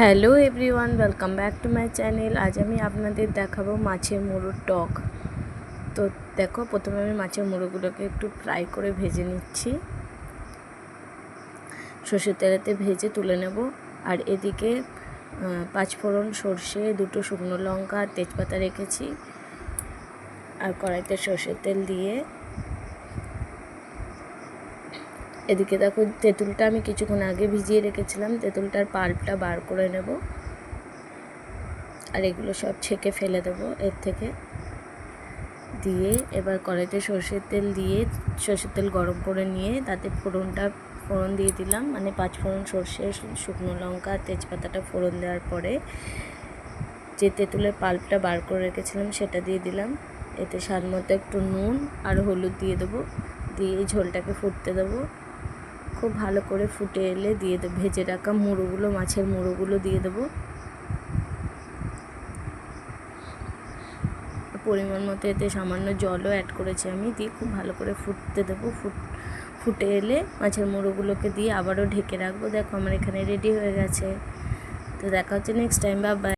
Hello everyone, welcome back to my channel. আজ আমি আপনাদের দেখাবো মাছের মুড়োর টক। তো দেখো, প্রথমে আমি মাছের মুড়োগুলোকে একটু ফ্রাই করে ভেজে নিচ্ছি। সর্ষের তেলেতে ভেজে তুলে নেব। আর এদিকে পাঁচফোড়ন সর্ষে, দুটো শুকনো লঙ্কা, তেজপাতা রেখেছি। আর কড়াইতে সর্ষের তেল দিয়ে এদিকে দেখো তেঁতুলটা আমি কিছুক্ষণ আগে ভিজিয়ে রেখেছিলাম, তেঁতুলটার পাল্পটা বার করে নেব। আর এগুলো সব ছেঁকে ফেলে দেবো এর থেকে। দিয়ে এবার কড়াইতে সর্ষের তেল দিয়ে, সর্ষের তেল গরম করে নিয়ে তাতে ফোড়নটা, ফোড়ন দিয়ে দিলাম। মানে পাঁচ ফোড়ন সর্ষে, শুকনো লঙ্কা, তেজপাতাটা ফোড়ন দেওয়ার পরে যে তেঁতুলের পাল্পটা বার করে রেখেছিলাম সেটা দিয়ে দিলাম। এতে স্বাদ মতো একটু নুন আর হলুদ দিয়ে দেবো। দিয়ে ঝোলটাকে ফুটতে দেবো। খুব ভালো করে ফুটে এলে দিয়ে দেবো ভেজে রাখা মুড়োগুলো, মাছের মুড়োগুলো দিয়ে দেবো। পরিমাণ মতো এতে সামান্য জলও অ্যাড করেছি আমি, দিয়ে খুব ভালো করে ফুটতে দেবো। ফুট, ফুটে এলে মাছের মুড়োগুলোকে দিয়ে আবারও ঢেকে রাখব। দেখো আমার এখানে রেডি হয়ে গেছে। তো দেখা হচ্ছে নেক্সট টাইম বা